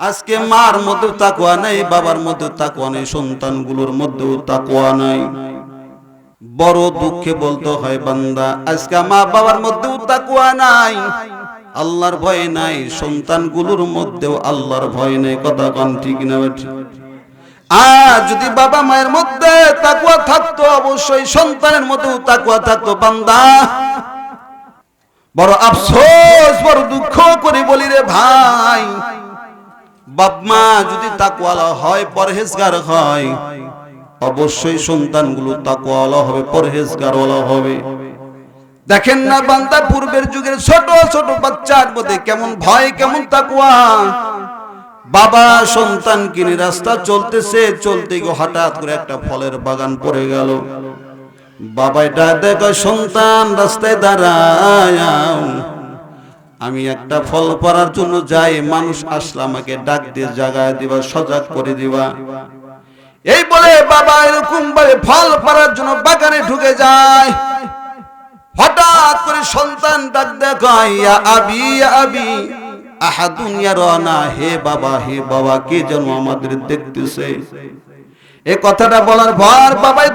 আজকে মার মধ্যেও তাকুয়া নাই, বাবার মধ্যেও তাকুয়া নেই, সন্তানগুলোর মধ্যেও তাকুয়া নাই। বড় দুঃখে বলতে হয়, বান্দা, আজকে মা বাবার মধ্যেও তাকুয়া নাই। আল্লাহর ভয় নাই সন্তান সন্তানগুলোর মধ্যেও আল্লাহর ভয় নেই, কথা কন ঠিক না? আর যদি বাবা মায়ের মধ্যে তাকুয়া থাকতো, অবশ্যই সন্তানের মধ্যেও তাকুয়া থাকতো, বান্দা। বড় আফসোস, বড় দুঃখ করে বলি রে ভাই বাপ মা যদি তাকুয়ালা হয়, পরহেজগার হয়, অবশ্যই সন্তানগুলো তাকুয়ালা হবে, পরহেজগারওয়ালা হবে। দেখেন না বান্দা, পূর্বের যুগের ছোট ছোট বাচ্চার মধ্যে কেমন ভয়, কেমন তাকুয়া বাবা সন্তান কিনে রাস্তা চলতেছে, চলতে গিয়ে হঠাৎ করে একটা ফলের বাগান পড়ে গেল। বাবা এটা দেখো সন্তান, রাস্তায় দাঁড়ায় আমি একটা ফল পড়ার জন্য যাই, মানুষ আসলে আমাকে ডাক দিয়ে, জাগায় দিবা, সজাগ করে দিবা। এই বলে বাবা এরকম ভাবে ফল পড়ার জন্য বাগানে ঢুকে যায়। হঠাৎ করে সন্তান ডাক দেখায় ইয়া আবি আবি হে বাবা হে বাবা দেখতেছে? কথাটা বলার বাবাই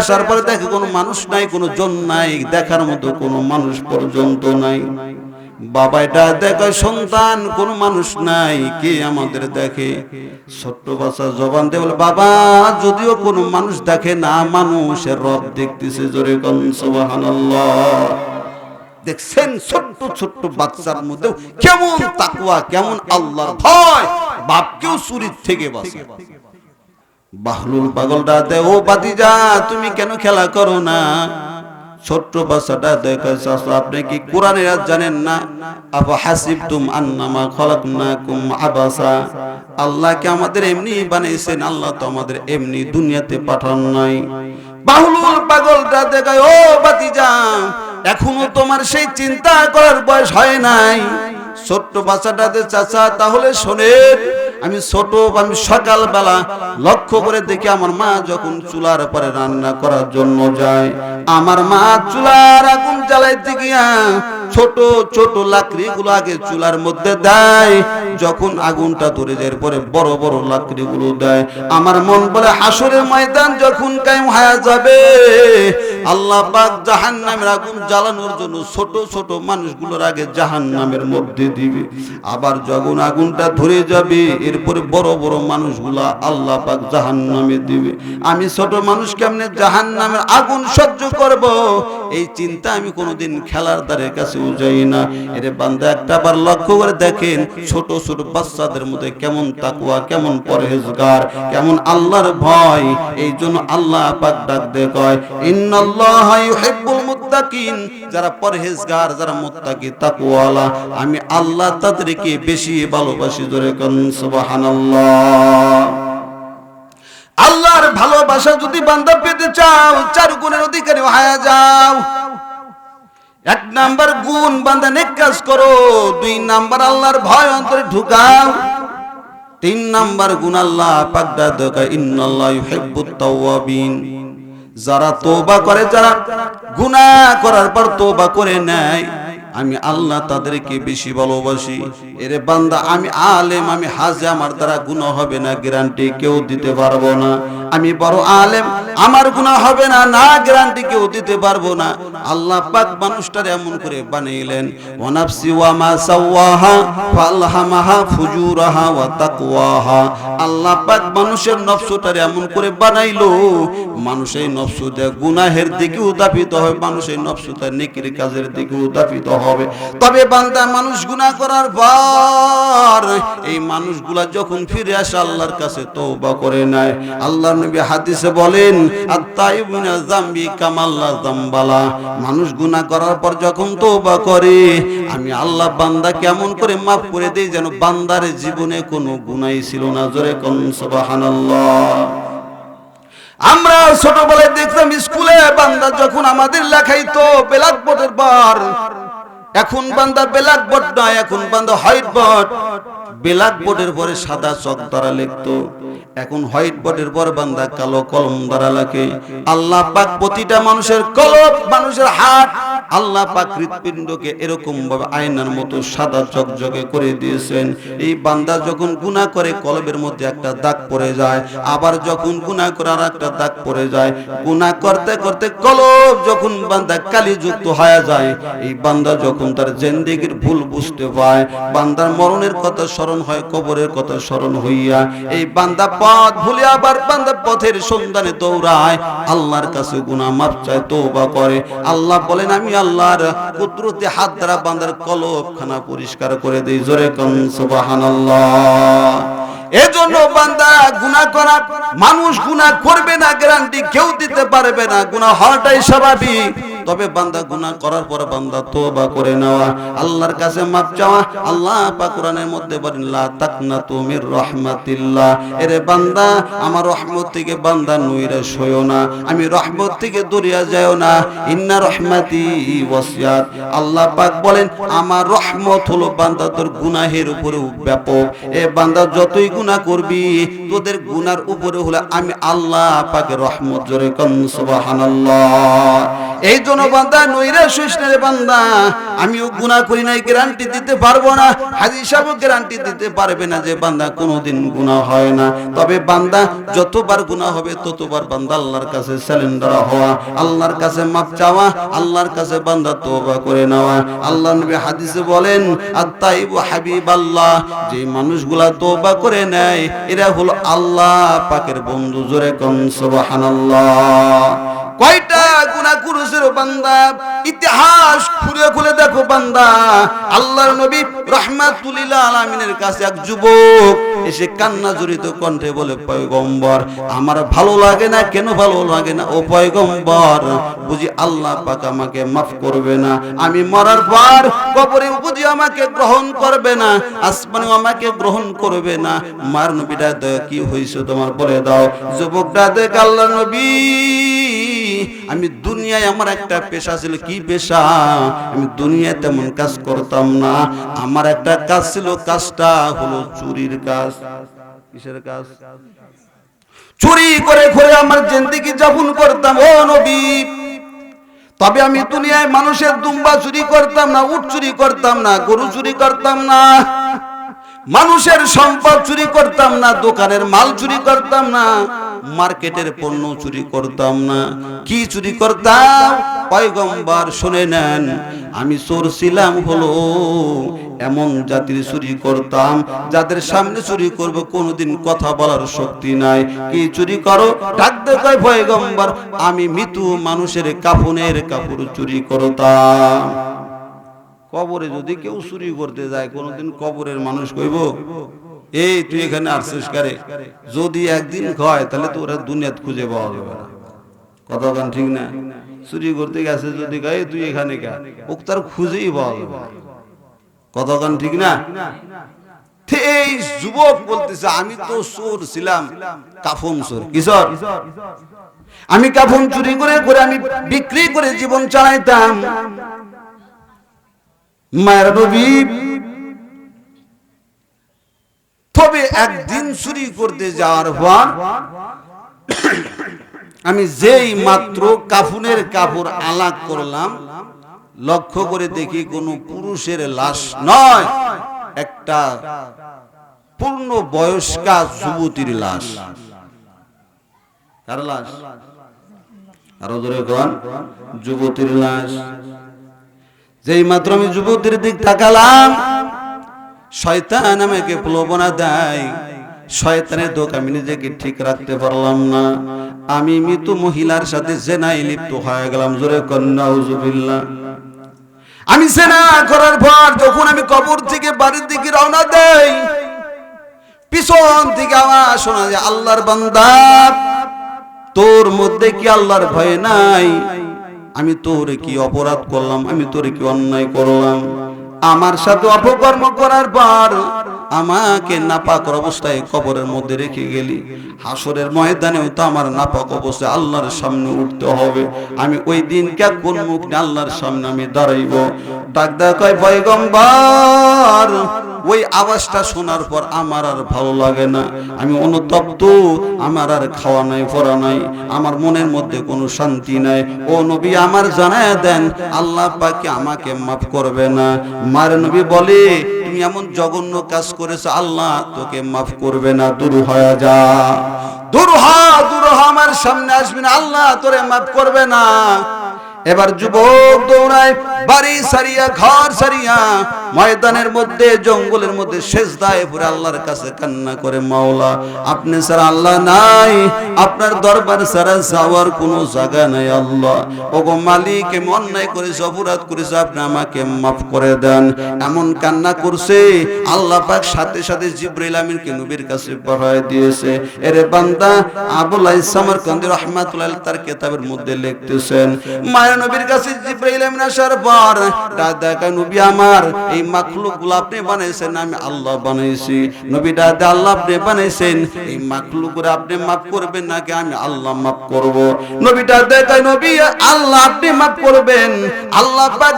আসার পরে দেখে কোনো মানুষ নাই, কোনো জন নাই, দেখার মতো কোনো মানুষ পর্যন্ত নাই। বাবা, এটা দেখে, সন্তান, কোনো মানুষ নাই, কে আমাদের দেখে? ছোট্ট বাচ্চা জবান দিয়ে বলে, বাবা, যদিও কোনো মানুষ দেখে না, মানুষের রব দেখতেছে জোরে দেখছেন ছোট্ট ছোট্ট বাচ্চার মধ্যে কেমন তাকুয়া কেমন আল্লাহর ভয়। বাপকেও চুরির থেকে বাঁচে। বাহলুল পাগলটা দে, ও বাতিজা, তুমি কেন খেলা করো না? ছোট্ট বাচ্চাটা আপনি কি কোরআনের জানেন না? আফা হাসিবতুম আন্নামা খলাকনাকুম আবাসা। আমাদের এমনি বানাইছেন আল্লাহ তো আমাদের এমনি দুনিয়াতে পাঠান নাই। বাহুলুল পাগলটা দেখায় ও বাতিজা এখনও তোমার সেই চিন্তা করার বয়স হয় নাই। ছোট্ট বাচ্চাটাতে চাচা, তাহলে শোনেন। আমি ছোট, আমি সকালবেলা লক্ষ্য করে দেখি আমার মা যখন চুলার পরে রান্না করার জন্য যায়। আমার মা চুলার আগুন জ্বালাইতে গিয়া ছোট ছোট লাকড়ি গুলো আগে চুলার মধ্যে দেয়। যখন আগুনটা ধরে যায় পরে বড় বড় লাকড়ি গুলো দেয়। আমার মন বলে, হাসরের ময়দান যখন কায়েম হয়ে যাবে, আল্লাহ পাক জাহান্নামের আগুন জ্বালানোর জন্য ছোট ছোট মানুষগুলোর আগে জাহান্নামের মধ্যে দিবে। আবার যখন আগুনটা ধরে যাবে এরপরে বড় বড় মানুষগুলা আল্লাহ পাক জাহান্নামে দিবে। আমি ছোট মানুষ কেমনে জাহান্নামের আগুন সহ্য করব? এই চিন্তা আমি কোনোদিন খেলার দ্বারের কাছে যাই না। এর বান্দা, একটা বার লক্ষ্য করে দেখেন ছোট ছোট বাচ্চাদের মধ্যে কেমন তাকুয়া কেমন পরহেজগার, কেমন আল্লাহর ভয়। এই জন্য আল্লাহ পাক ডাক দিয়ে কয়, ইন্নাল্লাহ ইউহিব্বুল মুত্তাকিন। যারা পরহেজগার, যারা মুত্তাকি, তাকওয়ালা, আমি আল্লাহ তাদেরকে বেশি ভালোবাসি। ধরে কোন আল্লাহর ভালোবাসা যদি বান্দা পেতে চাও, চার গুণের অধিকারী হয়ে যাও। এক নাম্বার গুণ বান্দা নেক কাজ করো, দুই নাম্বার আল্লাহর ভয় অন্তরে ঢুকাও। তিন নাম্বার গুণ আল্লাহ পাকদা দেখা ইন্নাল্লাহ ইউহিব্বুত তাওয়াবিন। যারা তোবা করে, যারা গুনাহ করার পর তোবা করে নেয় আমি আল্লাহ তাদেরকে বেশি ভালোবাসি। এরে বান্দা, আমি আলেম, আমি হাজে, আমার দ্বারা গুণ হবে না গ্যারান্টি কেউ দিতে পারব না। আমি বড় আলেম, আমার গুনাহ হবে না না গ্যারান্টি কেউ দিতে পারব না। আল্লাহ পাক মানুষটার এমন করে বানাইলেন, ওয়ানাফসি ওয়া মা সাওয়াহা ফালহামাহা ফুজুরাহা ওয়া তাকওয়াহা। আল্লাহ পাক মানুষের নফসটার এমন করে বানাইলো, মানুষ এই নফসুতে গুনাহের দিকে উদাপিত হয় মানুষ এই নফসুতে নেকির কাজের দিকে উদাপিত হবে। তবে বান্দা মানুষ গুনাহ করার পর, এই মানুষগুলা যখন ফিরে আসে, আল্লাহর কাছে তওবা করে নেয়। আল্লাহর নবী হাদিসে বলেন মানুষ করার পর যখন করে, আমি আল্লাহ বান্দা কেমন করে মাফ করে যেন বান্দার জীবনে কোনো গুনাই ছিল না। জোরে কোন আমরা ছোটবেলায় দেখতাম স্কুলে বান্দা যখন আমাদের লেখাইতো, ব্ল্যাক বোর্ডের পর এখন বান্দা ব্ল্যাক বোর্ড নয় এখন বান্দা হোয়াইট বোর্ড। ব্ল্যাক বোর্ডের পরে সাদা চক দ্বারা লিখতো, এখন হোয়াইট বোর্ডের পর বান্দা কালো কলম দ্বারা লেখে। আল্লাহ পাক প্রতিটা মানুষের কলম মানুষের হাত, আল্লাহ পাক হৃৎপিণ্ডকে এরকম ভাবে আয়নার মতো সাদা চকচকে করে দিয়েছেন। এই বান্দা যখন গুনাহ করে, কলবের মধ্যে একটা দাগ পড়ে যায়, আবার যখন গুনাহ আর একটা দাগ পড়ে যায়, গুনাহ করতে করতে কলব যখন বান্দা কালি যুক্ত হয়ে যায়, এই বান্দা যখন তার জিন্দেগির ভুল বুঝতে পায়, বান্দার মরণের কথা স্মরণ হয়, কবরের কথা স্মরণ হইয়া এই বান্দা পথ ভুলে আবার বান্দা পথের সন্ধানে দৌড়ায়। আল্লাহর কাছে গুনাহ মাফ চায়, তওবা করে। আল্লাহ বলেন, আমি আল্লাহর কুদরতে হাত দ্বারা বান্দার কলব খানা পরিষ্কার করে দেই। জোরে কোন, সুবহানাল্লাহ। এজন্য বান্দা গুনাহ করা মানুষ গুনাহ করবে না গ্যারান্টি কেউ দিতে পারবে না। গুনাহ হওয়াটাই স্বাভাবিক। তবে বান্দা গুনাহ করার পর বান্দা তওবা করে নেওয়া। আল্লাহর কাছে মাপ চাওয়া। আল্লাহ পাক কোরআনের মধ্যে বলেন, লা তাকনাতু মির রাহমাতিল্লাহ। এরে বান্দা, আমার রহমত থেকে বান্দা নইরা সয়ো না। আমি রহমত থেকে দরিয়া যাও না। ইন্না রহমাতি ওয়াসিয়াত। আল্লাহ পাক বলেন, আমার রহমত হলো বান্দা তোর গুনাহের উপরে ব্যাপক। এ বান্দা, যতই গুনাহ করবি, তোদের গুনার উপরে হলে আমি আল্লাহ পাকের রহমত জোরে কম সুবহানাল্লাহ। এই জন্য বান্দা, নইরা শুইস না রে বান্দা। আমিও গুনাহ করি নাই গ্যারান্টি দিতে পারব না। হাজি সাহেবও গ্যারান্টি দিতে পারবে না যে বান্দা কোনোদিন গুনাহ হয় না। তবে বান্দা, যতবার গুনাহ হবে, ততবার বান্দা আল্লাহর কাছে স্যালেন্ডার হওয়া, আল্লাহর কাছে মাপ চাওয়া, আল্লাহর কাছে বান্দা তওবা করে নেওয়া। আল্লাহ নবী হাদিসে বলেন, আত্তাইবু হাবিবাল্লাহ যে মানুষগুলা তওবা করে নেয়, এরা হলো আল্লাহ পাকের বন্ধু, জোরে কোন সুবহানাল্লাহ। কয়টা গুনাহ করেছিল বান্দা? ইতিহাস খুলে খুলে দেখো বান্দা। আল্লাহর নবী রাহমাতুল্লিল আলামিনের কাছে এক যুবক এসে কান্না জড়িত কণ্ঠে বলে, পয়গম্বর, আমার ভালো লাগে না, কেন ভালো লাগে না? ও পয়গম্বর, বুঝি আল্লাহ পাক আমাকে মাফ করবে না। আমি মরার পর কবরে বুঝি আমাকে গ্রহণ করবে না আসমানে আমাকে গ্রহণ করবে না। মার নবীটা কি হইছে তোমার? বলে দাও। যুবকটা দেখ আল্লাহ নবী আমি দুনিয়ায় আমার একটা পেশা ছিল কি পেশা? আমি দুনিয়ায় তেমন কাজ করতাম না। আমার একটা কাজ ছিল, কাজটা হলো চুরির কাজ। কিসের কাজ? চুরি করে করে আমার জিন্দিগি যাপন করতাম, ও নবী। তবে আমি দুনিয়ায় মানুষের দুম্বা চুরি করতাম না, উট চুরি করতাম না, গরু চুরি করতাম না। মানুষের সম্পদ চুরি করতাম না, দোকানের মাল চুরি করতাম না, মার্কেটের পণ্য চুরি করতাম না। কি চুরি করতাম? পয়গম্বর শুনে নেন, আমি চোর ছিলাম হলো, এমন জাতির চুরি করতাম, যাদের সামনে চুরি করব কোনোদিন কথা বলার শক্তি নাই। কি চুরি করো? ডাক দেখায় পয়গম্বর, আমি মৃত্যু মানুষের কাফনের কাপড় চুরি করতাম। কবরে যদি কেউ চুরি করতে যায়, কোনোদিন কবরের মানুষ কইব, এই, তুই এখানে আসছিস কারে? যদি একদিন হয়, তাহলে তো ওরা দুনিয়াত খুঁজে পাওয়া যাবে না। কথা গান ঠিক না? চুরি করতে গেছে যদি গায়ে তুই এখানে গা ওক তার খুঁজেই পাওয়া যাবে। কথা ঠিক না? এই যুবক বলতেছে, আমি তো চোর ছিলাম, কাফন চোর। কিশোর আমি কাফন চুরি করে করে আমি বিক্রি করে জীবন চালাইতাম। মায়ের তবে একদিন চুরি করতে যাওয়ার পর আমি যেই মাত্র কাফুনের কাপড় আলাক করলাম, লক্ষ্য করে দেখি কোন পুরুষের লাশ নয়, একটা পূর্ণ বয়স্কা যুবতীর লাশ। কার লাশ? যুবতীর লাশ। যেই মাত্র আমি যুবতীর দিক তাকালাম, শয়তান আমাকে প্রলোভনা দেয়। শয়তানের দোক আমি নিজেকে ঠিক রাখতে পারলাম না। আমি মৃত মহিলার সাথে জেনাই লিপ্ত হয়ে গেলাম, জোরে কন্যা উজুবিল্লাহ আমি সেনা করার পর যখন আমি কবর থেকে বাড়ির দিকে রওনা দেই, পিছন থেকে আওয়াজ শোনা যায়, আল্লাহর বান্দা, তোর মধ্যে কি আল্লাহর ভয় নাই? আমি তোরে কি অপরাধ করলাম? আমি তোরে কি অন্যায় করলাম? আমার সাথে অপকর্ম করার পর আমাকে নাপাক অবস্থায় কবরের মধ্যে রেখে গেলি। হাসরের ময়দানেও তো আমার নাপাক অবস্থায় আল্লাহর সামনে উঠতে হবে। আমি ওই দিন কে কোন মুখ আল্লাহর সামনে আমি দাঁড়াইব? ডাক দেয়া কয়, পয়গম্বর! ওই আওয়াজটা শোনার পর আমার আর ভালো লাগে না। আমি অনুতপ্ত, আমার আর খাওয়া নাই, পড়া নাই, আমার মনের মধ্যে কোনো শান্তি নাই। ও নবী, আমার জানায় দেন, আল্লাহ পাকে আমাকে মাফ করবে না। মার নবী বলে, তুমি এমন জঘন্য কাজ করেছ, আল্লাহ তোকে মাফ করবে না, দূর হয়ে যা। দূর হ দূর হ, আমার সামনে আসবি না, আল্লাহ তোরে মাফ করবে না। এবার যুবক দৌড়ায়, বাড়ি সারিয়া, ঘর সারিয়া, ময়দানের মধ্যে, জঙ্গলের মধ্যে শেষ দায় পরে আল্লাহর কাছে কান্না করে, মাওলা, আপনি ছাড়া আল্লাহ নাই, আপনার দরবার ছাড়া যাওয়ার কোনো জায়গা নাই, আল্লাহ। ওগো মালিক আমি অন্যায় করেছে, অপরাধ করেছে, আপনি আমাকে মাফ করে দেন। এমন কান্না করছে, আল্লাহ পাক সাথে সাথে জিব্রাইল আমিনকে নবীর কাছে পাঠায় দিয়েছে। এরে বান্দা, আবুল ইসলামের কন্দি রহমাতুল্লাহ তার কেতাবের মধ্যে লিখতেছেন, মায়ের নবীর কাছে জিব্রাইল আসার পর নবী আমার, এই মাখলুকগুলো আপনি বানাইছেন, আমি আল্লাহ বানাইছি। নবী আল্লাহ আপনি বানাইছেন, এই মাখলুক আপনি মাফ করবেন নাকি আমি আল্লাহ মাফ করব? নবী নবী, আল্লাহ আপনি মাফ করবেন। আল্লাহ পাক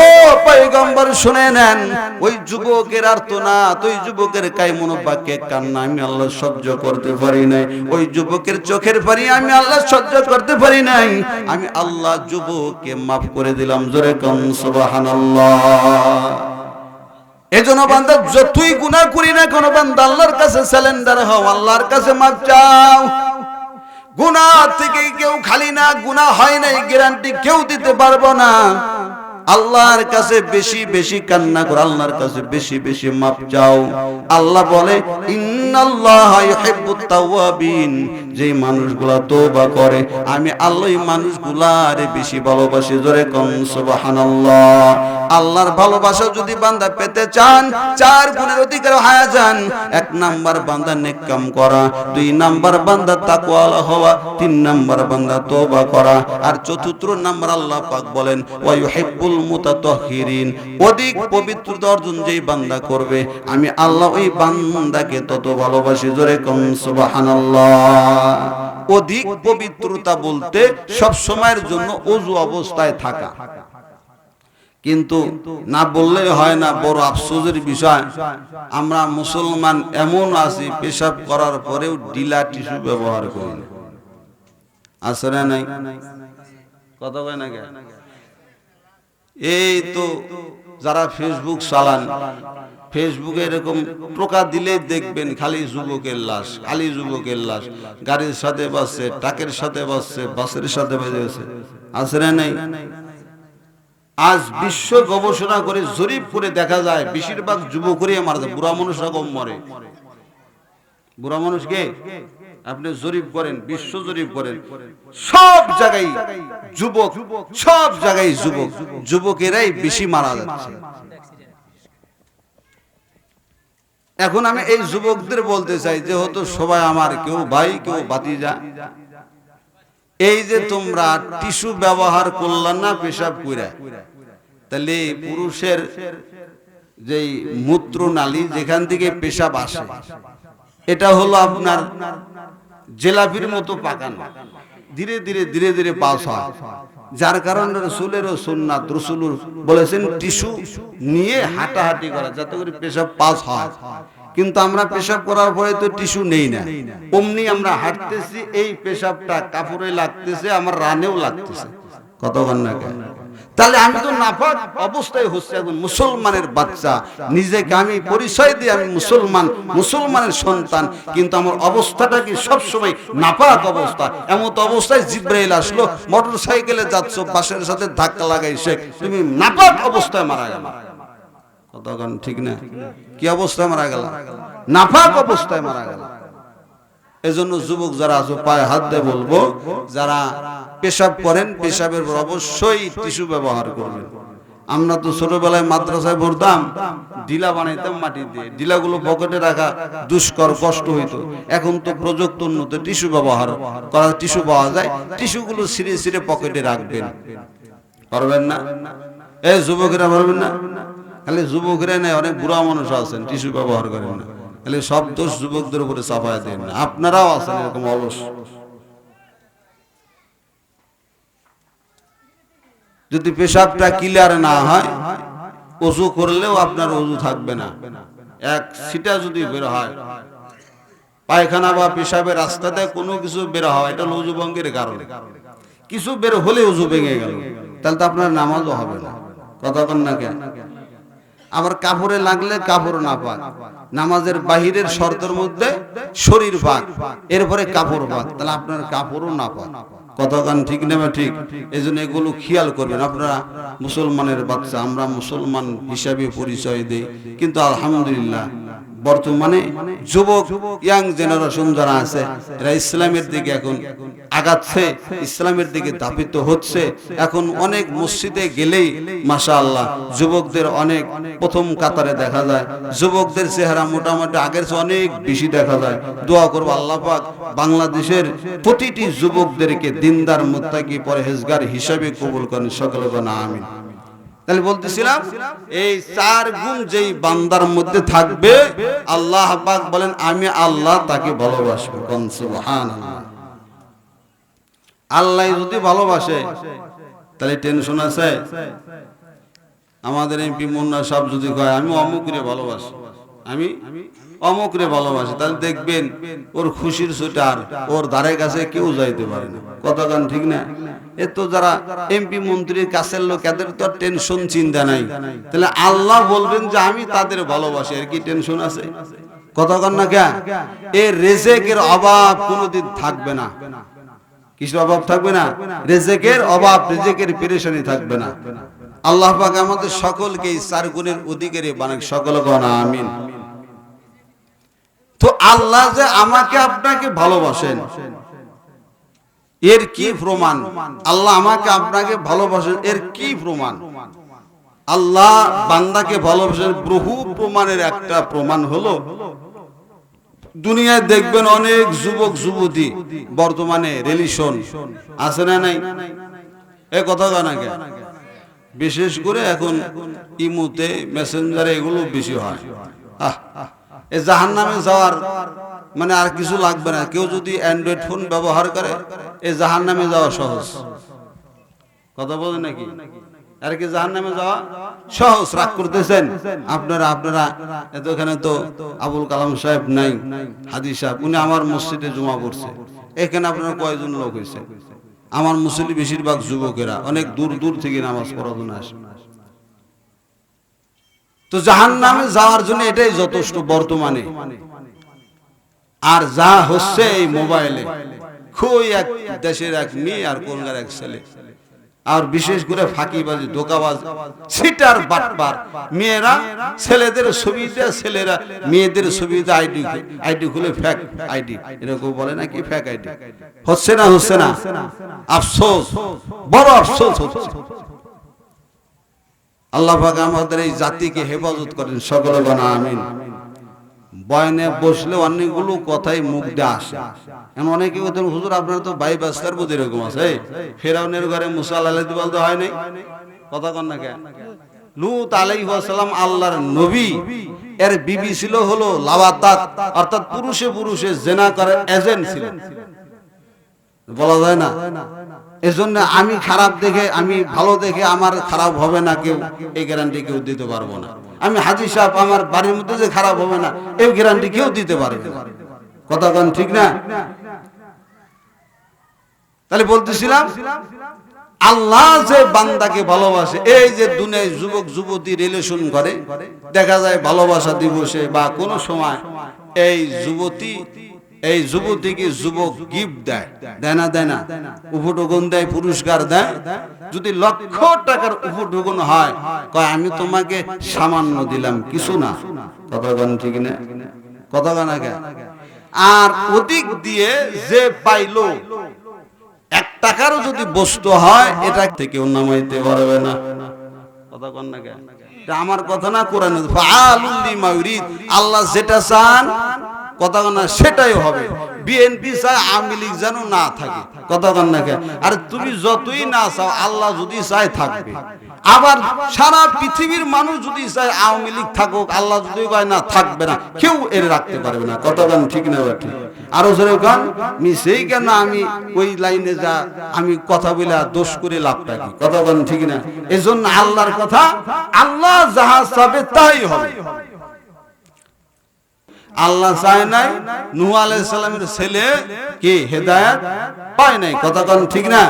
ও পয়গম্বর, শুনে নেন, ওই যুবকের আর তো না, ওই যুবকের কাই মনোবাক্যে কান্না, আমি আল্লাহ সহ্য করতে পারি নাই। ওই যুবকের চোখের পানি আমি আল্লাহ সহ্য করতে পারি নাই। আমি আল্লাহ যুবককে মাফ করে দিলাম, জোরে কম সুবহানাল্লাহ। এজন্য বান্দা যতই গুনাহ করি না কোন, বান্দা, আল্লাহর কাছে স্যালেন্ডার হও, আল্লাহর কাছে মাফ চাও। গুনাহ থেকে কেউ খালি না, গুনাহ হয় নাই গ্যারান্টি কেউ দিতে পারব না। আল্লাহর কাছে বেশি বেশি কান্না করো, আল্লাহর কাছে বেশি বেশি মাপ চাও। আল্লাহ বলে যে মানুষগুলা তওবা করে, আমি আল্লাহ মানুষগুলারে বেশি ভালোবাসি। জোরে কোন, সুবহানাল্লাহ। আল্লাহর ভালোবাসা যদি বান্দা পেতে চান, চার গুণের অধিকার হয়ে যান। এক নাম্বার বান্দা নেক কাম করা, দুই নাম্বার বান্দা তাকওয়ালা হওয়া, তিন নাম্বার বান্দা তওবা করা, আর চতুর্থ নাম্বার আল্লাহ পাক বলেন, ওয়া ইউহিব্বুল মুতাতাহহিরিন অধিক পবিত্রতা অর্জন যেই বান্দা করবে, আমি আল্লাহ ওই বান্দাকে তত ভালোবাসি, জোরে কম সুবহানাল্লাহ অধিক পবিত্রতা বলতে সব সময়ের জন্য অবস্থায় থাকা কিন্তু না বললে হয় না, বড় আফসোসের বিষয়, আমরা মুসলমান এমন আছি, পেশাব করার পরেও ডিলা টিস্যু ব্যবহার করি। আছে নাই না? এই তো যারা ফেসবুক চালান ফেসবুকে এরকম টোকা দিলেই দেখবেন খালি যুবকের লাশ, খালি যুবকের লাশ। গাড়ির সাথে বাসছে ট্রাকের সাথে বাসছে বাসের সাথে বেজেছে আছে না নাই? আজ বিশ্ব গবেষণা করে জরিপ করে দেখা যায়, বেশিরভাগ যুবকরই মারা যায়, বুড়া মানুষরা কম মরে। বুড়া মানুষ কে? আপনি জরিপ করেন, বিশ্ব জরিপ করেন। সব জায়গায় যুবক, সব জায়গায় যুবক, যুবকেরাই বেশি মারা যাচ্ছে। এখন আমি এই যুবকদের বলতে চাই, যেহেতু সবাই আমার কেউ ভাই, কেউ বাতিজা এই যে তোমরা টিস্যু ব্যবহার করলাম না পেশাব কইরা, তাহলে পুরুষের যে মূত্র নালী যেখান থেকে পেশাব আসে, এটা হলো আপনার জেলাপির মতো পাকানো। ধীরে ধীরে ধীরে ধীরে পাস হয়। যার কারণে রসুলেরও সুন্নাত রসুল বলেছেন টিস্যু নিয়ে হাঁটাহাঁটি করা, যাতে করে পেশাব পাস হয়। কিন্তু আমরা পেশাব করার পরে তো টিস্যু নেই না। অমনি আমরা হাঁটতেছি, এই পেশাবটা কাপড়ে লাগতেছে, আমার রানেও লাগতেছে। কতক্ষণ না তাহলে আমি তো নাপাক অবস্থায় হচ্ছে একজন মুসলমানের বাচ্চা। নিজেকে আমি পরিচয় দিয়ে আমি মুসলমান, মুসলমানের সন্তান, কিন্তু আমার অবস্থাটা কি সবসময় নাপাক অবস্থা? এমন তো অবস্থায় জিব্রাইল আসলো মোটর সাইকেলে যাচ্ছ, বাসের সাথে ধাক্কা লাগাইছে। তুমি নাপাক অবস্থায় মারা গেল। কতক্ষণ ঠিক না? কি অবস্থায় মারা গেল? নাপাক অবস্থায় মারা গেল। এজন্য যুবক যারা আছো, পায়ে হাত দিয়ে বলব, যারা পেশাব করেন, পেশাবের অবশ্যই টিস্যু ব্যবহার করবেন। আমরা তো ছোটবেলায় মাদ্রাসায় পড়তাম ডিলা বানাইতাম মাটি দিয়ে। ডিলাগুলো পকেটে রাখা দুষ্কর, কষ্ট হইতো। এখন তো প্রযুক্ত উন্নত, টিস্যু ব্যবহার করা, টিস্যু পাওয়া যায়। টিস্যুগুলো সিরে সিরে পকেটে রাখবেন। পারবেন না? এই যুবকেরা পারবেন না? খালি যুবকেরা নেই, অনেক বুড়া মানুষ আছেন, টিস্যু ব্যবহার করেন না। খালি সব দোষ যুবকদের উপরে চাপায় দেন আপনারাও আছেন এরকম অলস। যদি পেশাবটা ক্লিয়ার না হয় অজু করলেও আপনার অজু থাকবে না। এক সিটা যদি বের হয়, পায়খানা বা পেশাবের রাস্তাতে কোনো কিছু বের হয়, এটা হলো অজু ভঙ্গের কারণে। কিছু বের হলে অজু ভেঙে গেল। তাহলে তো আপনার নামাজও হবে না। কথা কন না কেন? আবার কাপড়ে লাগলে কাপড় না পাক। নামাজের বাহিরের শর্তের মধ্যে শরীর পাক, এরপরে কাপড় পাক। তাহলে আপনার কাপড়ও না পাক। কতক্ষণ ঠিক নেবে ঠিক? এই জন্য এগুলো খেয়াল করবেন। আপনারা মুসলমানের বাচ্চা, আমরা মুসলমান হিসাবে পরিচয় দিই। কিন্তু আলহামদুলিল্লাহ বর্তমানে যুবক ইয়াং জেনারেশন যারা আছে, এরা ইসলামের দিকে এখন আগাচ্ছে, ইসলামের দিকে দাপিত হচ্ছে। এখন অনেক মসজিদে গেলেই মাশা আল্লাহ যুবকদের অনেক প্রথম কাতারে দেখা যায়। যুবকদের চেহারা মোটামুটি আগের চেয়ে অনেক বেশি দেখা যায়। দোয়া করব আল্লাহ পাক, বাংলাদেশের প্রতিটি যুবকদেরকে দিনদার মুত্তাকি পরহেজগার হিসাবে কবুল করেন সকলে না আমিন। তাহলে বলতেছিলাম, এই চার গুণ যেই বান্দার মধ্যে থাকবে, আল্লাহ পাক বলেন, আমি আল্লাহ তাকে ভালোবাসবো। আল্লাহ যদি ভালোবাসে, তাহলে টেনশন আছে। আমাদের এমপি মুন্না সাহেব যদি কয়, আমি অমুকরে ভালোবাসি। আমি অমুকরে ভালোবাসি। তাহলে দেখবেন, ওর খুশির সুটার ওর ধারে কাছে কেউ যাইতে পারে না। কতক্ষণ ঠিক না? এ যারা এমপি মন্ত্রীর কাছের লোক, এদের তো টেনশন চিন্তা নাই। তাহলে আল্লাহ বলবেন যে আমি তাদের ভালোবাসি আর কি টেনশন আছে? কতক্ষণ না কে এ রেজেকের অভাব কোনোদিন থাকবে না। কিসের অভাব থাকবে না? রেজেকের অভাব, রেজেকের পেরেশানি থাকবে না। আল্লাহ পাক আমাদের সকলকে চার গুণের অধিকারী বানাক, সকল গণ আমিন। তো আল্লাহ যে আমাকে আপনাকে ভালোবাসেন এর কি প্রমাণ? আল্লাহ আমাকে আপনাকে ভালোবাসেন, এর কি প্রমাণ? আল্লাহ বান্দাকে ভালোবাসেন, বহু প্রমাণের একটা প্রমাণ হলো, দুনিয়ায় দেখবেন অনেক যুবক, যুবতী বর্তমানে রিলিশন আছে না নাই? এ কথা জানাকে বিশেষ করে এখন ইমুতে মেসেঞ্জারে এগুলো বেশি হয়। আহ এ জাহান নামে যাওয়ার মানে আর কিছু লাগবে না। কেউ যদি অ্যান্ড্রয়েড ফোন ব্যবহার করে, এ জাহান নামে যাওয়া সহজ। কথা বলেন নাকি? আর কি জাহান নামে যাওয়া সহজ? রাগ করতেছেন? আপনারা আপনারা এত এখানে তো আবুল কালাম সাহেব নাই, হাদি সাহেব, উনি আমার মসজিদে জমা পড়ছে এখানে আপনারা কয়জন লোক হয়েছে? আমার মুসলিম বেশিরভাগ যুবকেরা, অনেক দূর দূর থেকে নামাজ পড়ার জন্য আসে। তো জাহান নামে যাওয়ার জন্য এটাই যথেষ্ট বর্তমানে। আর যা হচ্ছে এই মোবাইলে খুবই এক দেশের এক মেয়ে আর কোনগার এক ছেলে। আর বিশেষ করে ফাঁকিবাজি, ধোকাবাজ সিটার বাটবার মেয়েরা ছেলেদের সুবিধা ছেলেরা মেয়েদের সুবিধা আইডি আইডি খুলে ফ্যাক আইডি। এরকম বলে নাকি ফ্যাক আইডি? হচ্ছে না হচ্ছে না? আফসোস, বড় আফসোস হচ্ছে। আল্লাহ পাক আমাদের এই জাতিকে হেফাজত করেন, সকল বানা আমিন। বয়নে বসলে অনেকগুলো কথাই মুখ দিয়ে আসে। এমন অনেকে বলতেন, হুজুর, আপনার তো বাই বাস্তার বুঝি এরকম আছে? ফেরাউনের ঘরে মুসা আলাহ বলতে হয় নাই? কথা কন না কেন? লুত আলাইহাসাল্লাম আল্লাহর নবী। এর বিবি ছিল হলো লাওয়াতাত অর্থাৎ পুরুষে পুরুষে জেনা করে এজেন্ট ছিল। বলা যায় না? এজন্য আমি খারাপ দেখে, আমি ভালো দেখে আমার খারাপ হবে না কেউ, এই গ্যারান্টি কেউ দিতে পারব না। আমি হাজি সাহেব, আমার বাড়ির মধ্যে যে খারাপ হবে না, এই গ্যারান্টি কেউ দিতে পারবে কথা কন ঠিক না? তাহলে বলতেছিলাম, আল্লাহ যে বান্দাকে ভালোবাসে, এই যে দুনিয়ায় যুবক, যুবতী রিলেশন করে, দেখা যায় ভালোবাসা দিবসে বা কোনো সময় এই যুবতী এই যুবতীকে যুবক গিফট দেয়। দেয় না, দেয় দেয়, পুরস্কার দেয়। যদি লক্ষ টাকার উপটুকুন হয়, কয়, আমি তোমাকে সামান্য দিলাম। কিছু না। কথা গান ঠিক না? কথা গান আগে। আর অধিক দিয়ে যে পাইলো, এক টাকারও যদি বস্তু হয়, এটা থেকে নামাইতে পারবে না। কথা কন না আমার কথা না কোরআন আল্লাহ যেটা চান কথা না সেটাই হবে। বিএনপি চায় আওয়ামী লীগ যেন না থাকে। কথা না? আর তুমি যতই না চাও, আল্লাহ যদি চায় থাকবে। আবার সারা পৃথিবীর মানুষ যদি চায় আওয়ামী লীগ থাকুক, আল্লাহ যদি কয় না, থাকবে না, কেউ এর রাখতে পারবে না। কথা গান ঠিক না ঠিক আরও জোরে গান আমি সেই কেন আমি ওই লাইনে যা আমি কথা বলে দোষ করে লাভটা কি? কথা গান ঠিক না? এই জন্য আল্লাহর কথা, আল্লাহ যাহা চাবে তাই হবে। আল্লাহ চায় নাই নুয়া আলাইহিস সালামের ছেলে কি হেদায়েত? পায় নাই। কথা ঠিক না?